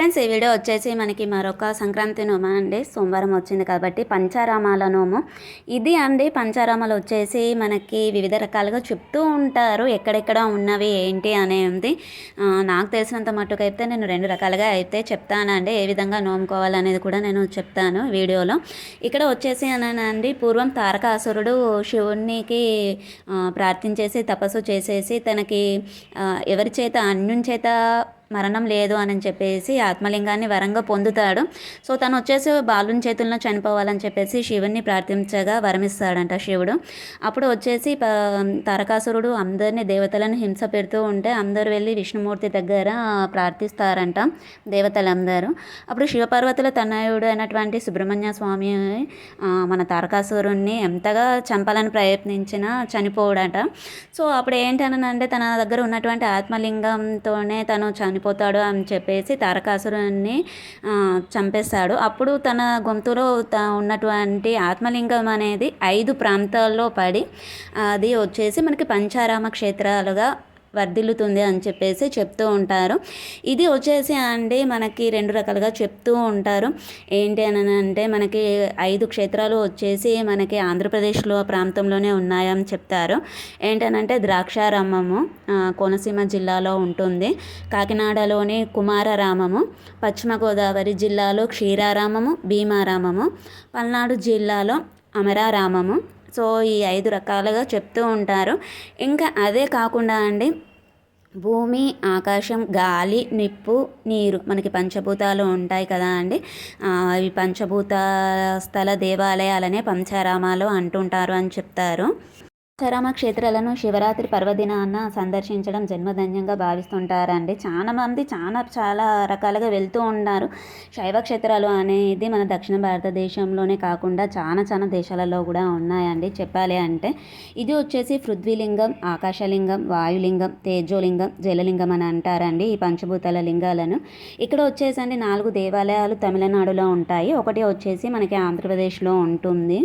Friends ఈ video వచ్చేసి మనకి మరొక సంక్రాంతి నోమ అండి. సోమవారం వచ్చింది కాబట్టి పంచారామాల నోము. ఇది అండి పంచారామాలు వచ్చేసి మనకి వివిధ రకాలుగా చెప్తూ ఉంటారు. ఎక్కడెక్కడ ఉన్నవి ఏంటి అనేది ఆ, నాకు తెలిసినంత మట్టుకు అయితే నేను రెండు రకాలుగా అయితే చెప్తానండి. ఏ విధంగా నోముకోవాలనేది కూడా నేను చెప్తాను వీడియోలో. ఇక్కడ వచ్చేసి అనండి పూర్వం తారకాసురుడు శివునికి ప్రార్థించేసి తపస్సు చేసేసి తనకి ఎవరి చేత అన్యుని చేత మరణం లేదు అని చెప్పేసి ఆత్మలింగాన్ని వరంగా పొందుతాడు. సో తను వచ్చేసి బాలుని చేతుల్లో చనిపోవాలని చెప్పేసి శివుణ్ణి ప్రార్థించగా వరమిస్తాడంట శివుడు. అప్పుడు వచ్చేసి తారకాసురుడు అందరినీ దేవతలను హింస పెడుతూ ఉంటే అందరూ వెళ్ళి విష్ణుమూర్తి దగ్గర ప్రార్థిస్తారంట దేవతలందరూ. అప్పుడు శివపార్వతుల తనయుడు అయినటువంటి సుబ్రహ్మణ్య స్వామి మన తారకాసురుణ్ణి ఎంతగా చంపాలని ప్రయత్నించినా చనిపోవడట. సో అప్పుడు ఏంటనంటే తన దగ్గర ఉన్నటువంటి ఆత్మలింగంతోనే తను చని చనిపోతాడు అని చెప్పేసి తారకాసురుణ్ణి చంపేస్తాడు. అప్పుడు తన గొంతులో ఉన్నటువంటి ఆత్మలింగం అనేది ఐదు ప్రాంతాల్లో పడి అది వచ్చేసి మనకి పంచారామ క్షేత్రాలుగా వర్ధిల్లుతుంది అని చెప్పేసి చెప్తూ ఉంటారు. ఇది వచ్చేసి అండి మనకి రెండు రకాలుగా చెప్తూ ఉంటారు. ఏంటి అని అంటే మనకి ఐదు క్షేత్రాలు వచ్చేసి మనకి ఆంధ్రప్రదేశ్లో ప్రాంతంలోనే ఉన్నాయని చెప్తారు. ఏంటనంటే ద్రాక్షారామము కోనసీమ జిల్లాలో ఉంటుంది. కాకినాడలోని కుమారరామము పశ్చిమ గోదావరి జిల్లాలో క్షీరారామము భీమారామము పల్నాడు జిల్లాలో అమరారామము సో ఈ ఐదు రకాలుగా చెప్తూ ఉంటారు. ఇంకా అదే కాకుండా అండి భూమి ఆకాశం గాలి నిప్పు నీరు మనకి పంచభూతాలు ఉంటాయి కదా అండి. ఇవి అవి పంచభూత స్థల దేవాలయాలనే పంచారామాలు అంటుంటారు అని చెప్తారు. పంచారామ క్షేత్రాలను శివరాత్రి పర్వదినాన సందర్శించడం జన్మధన్యంగా భావిస్తుంటారండి. చాలా మంది చాలా చాలా రకాలుగా వెళ్తూ ఉన్నారు శైవ క్షేత్రాలు అనేది మన దక్షిణ భారతదేశంలోనే కాకుండా చాలా చాలా దేశాలలో కూడా ఉన్నాయండి. చెప్పాలి అంటే ఇది వచ్చేసి పృథ్వీలింగం ఆకాశలింగం వాయులింగం తేజోలింగం జలలింగం అని అంటారండి ఈ పంచభూతాల లింగాలను. ఇక్కడ వచ్చేసండి నాలుగు దేవాలయాలు తమిళనాడులో ఉంటాయి. ఒకటి వచ్చేసి మనకి ఆంధ్రప్రదేశ్లో ఉంటుంది.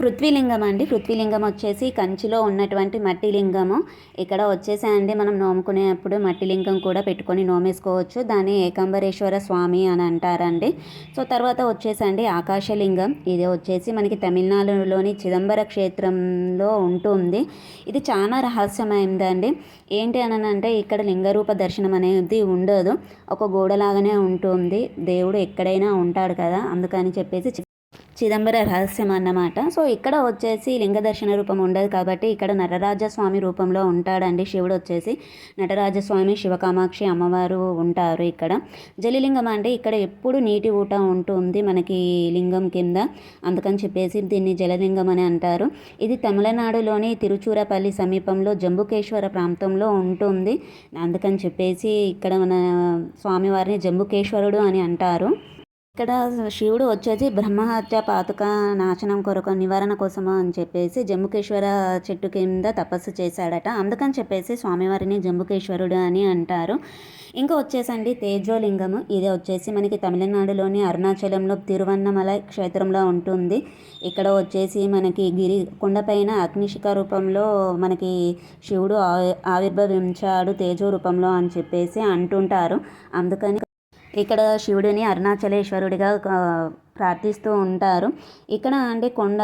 పృథ్వీలింగం అండి. పృథ్వీలింగం వచ్చేసి కంచిలో ఉన్నటువంటి మట్టి లింగము ఇక్కడ వచ్చేసి అండి మనం నోముకునేప్పుడు మట్టి లింగం కూడా పెట్టుకొని నోమేసుకోవచ్చు. దాన్ని ఏకాంబరేశ్వర స్వామి అని అంటారండి. సో తర్వాత వచ్చేసండి ఆకాశలింగం. ఇది వచ్చేసి మనకి తమిళనాడులోని చిదంబర క్షేత్రంలో ఉంటుంది. ఇది చాలా రహస్యమైందండి. ఏంటి అని అంటే ఇక్కడ లింగరూప దర్శనం అనేది ఉండదు. ఒక గోడలాగానే ఉంటుంది. దేవుడు ఎక్కడైనా ఉంటాడు కదా. అందుకని చెప్పేసి చిదంబర రహస్యం అన్నమాట. సో ఇక్కడ వచ్చేసి లింగ దర్శన రూపం ఉండదు కాబట్టి ఇక్కడ నటరాజస్వామి రూపంలో ఉంటాడండి శివుడు వచ్చేసి. నటరాజస్వామి శివకామాక్షి అమ్మవారు ఉంటారు ఇక్కడ. జలిలింగం అంటే ఇక్కడ ఎప్పుడు నీటి ఊట ఉంటుంది మనకి లింగం కింద. అందుకని చెప్పేసి దీన్ని జలలింగం అని అంటారు. ఇది తమిళనాడులోని తిరుచూరపల్లి సమీపంలో జంబుకేశ్వర ప్రాంతంలో ఉంటుంది. అందుకని చెప్పేసి ఇక్కడ మన స్వామివారిని జంబుకేశ్వరుడు అని అంటారు. ఇక్కడ శివుడు వచ్చేసి బ్రహ్మహత్య పాతుక నాశనం కొరకు నివారణ కోసము అని చెప్పేసి జంబుకేశ్వర చెట్టు కింద తపస్సు చేశాడట. అందుకని చెప్పేసి స్వామివారిని జంబుకేశ్వరుడు అని అంటారు. ఇంకా వచ్చేసండి తేజోలింగము. ఇది వచ్చేసి మనకి తమిళనాడులోని అరుణాచలంలో తిరువన్నమలై క్షేత్రంలో ఉంటుంది. ఇక్కడ వచ్చేసి మనకి గిరి కొండపైన అగ్నిశిఖ రూపంలో మనకి శివుడు ఆవి- ఆవిర్భవించాడు తేజో రూపంలో అని చెప్పేసి అంటుంటారు. అందుకని ఇక్కడ శివుడిని అరుణాచలేశ్వరుడిగా ప్రార్థిస్తూ ఉంటారు. ఇక్కడ అండి కొండ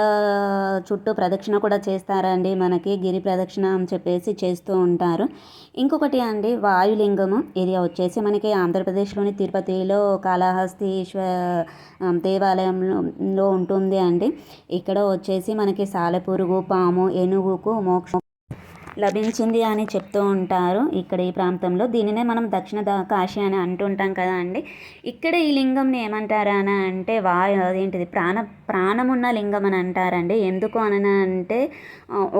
చుట్టూ ప్రదక్షిణ కూడా చేస్తారండి మనకి గిరి ప్రదక్షిణ అని చెప్పేసి చేస్తూ ఉంటారు. ఇంకొకటి అండి వాయులింగము. ఇది వచ్చేసి మనకి ఆంధ్రప్రదేశ్లోని తిరుపతిలో కాళహస్తీశ్వర దేవాలయంలో ఉంటుంది అండి. ఇక్కడ వచ్చేసి మనకి సాలెపురుగు పాము ఏనుగుకు మోక్షం లభించింది అని చెప్తూ ఉంటారు. ఇక్కడ ఈ ప్రాంతంలో దీనినే మనం దక్షిణ కాశీ అని అంటుంటాం కదా అండి. ఇక్కడ ఈ లింగంని ఏమంటారా అని అంటే వా అదేంటిది ప్రాణ ప్రాణమున్న లింగం అని అంటారండి. ఎందుకు అని అంటే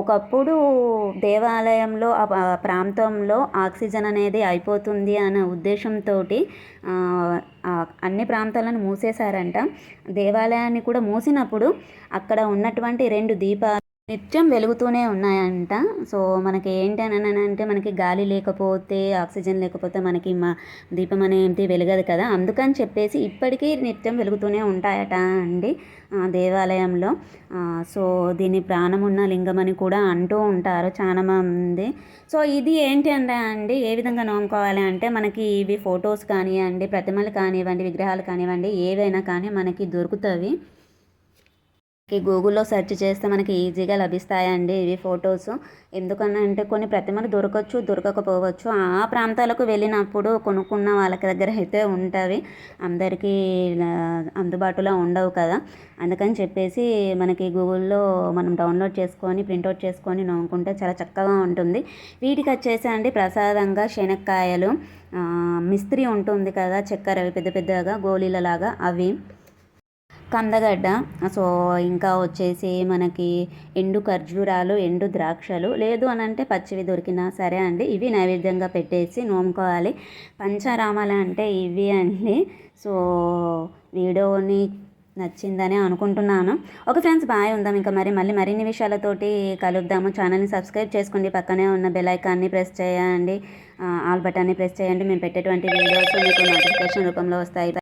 ఒకప్పుడు దేవాలయంలో ఆ ప్రాంతంలో ఆక్సిజన్ అనేది అయిపోతుంది అనే ఉద్దేశంతో అన్ని ప్రాంతాలను మూసేశారంట. దేవాలయాన్ని కూడా మూసినప్పుడు అక్కడ ఉన్నటువంటి రెండు దీపాలు నిత్యం వెలుగుతూనే ఉన్నాయంట. సో మనకి ఏంటి అని అంటే మనకి గాలి లేకపోతే ఆక్సిజన్ లేకపోతే మనకి మా దీపం అనేది వెలగదు కదా. అందుకని చెప్పేసి ఇప్పటికీ నిత్యం వెలుగుతూనే ఉంటాయట అండి దేవాలయంలో. సో దీన్ని ప్రాణమున్న లింగం అని కూడా అంటూ ఉంటారు చాలా మంది సో ఇది ఏంటి అంటే అండి ఏ విధంగా నోముకోవాలి అంటే మనకి ఇవి ఫొటోస్ కానివ్వండి ప్రతిమలు కానివ్వండి విగ్రహాలు కానివ్వండి ఏవైనా కానీ మనకి దొరుకుతాయి ఈ గూగుల్లో సెర్చ్ చేస్తే మనకి ఈజీగా లభిస్తాయండి ఇవి ఫొటోస్. ఎందుకనంటే కొన్ని ప్రతిమలు దొరకచ్చు దొరకకపోవచ్చు. ఆ ప్రాంతాలకు వెళ్ళినప్పుడు కొనుక్కున్న వాళ్ళకి దగ్గర అయితే ఉంటాయి అందరికీ అందుబాటులో ఉండవు కదా. అందుకని చెప్పేసి మనకి గూగుల్లో మనం డౌన్లోడ్ చేసుకొని ప్రింట్అవుట్ చేసుకొని నవ్వుకుంటే చాలా చక్కగా ఉంటుంది. వీటికి వచ్చేసి అండి ప్రసాదంగా శనక్కాయలు మిస్త్రీ ఉంటుంది కదా చక్కెర అవి పెద్ద పెద్దగా గోళీలలాగా అవి. కందగడ్డ. సో ఇంకా వచ్చేసి మనకి ఎండు ఖర్జూరాలు ఎండు ద్రాక్షలు. లేదు అని అంటే పచ్చివి దొరికినా సరే అండి ఇవి నైవేద్యంగా పెట్టేసి నోముకోవాలి. పంచారామాలు అంటే ఇవి అండి. సో వీడియోని నచ్చిందని అనుకుంటున్నాను. ఓకే ఫ్రెండ్స్ బాయ్ ఉందాం ఇంకా మరి. మళ్ళీ మరిన్ని విషయాలతోటి కలుద్దాము. ఛానల్ని సబ్స్క్రైబ్ చేసుకోండి. పక్కనే ఉన్న బెల్ ఐకాన్ని ప్రెస్ చేయండి. ఆల్ బటన్ని ప్రెస్ చేయండి. మేము పెట్టేటువంటి వీడియోస్ మీకు నోటిఫికేషన్ రూపంలో వస్తాయి.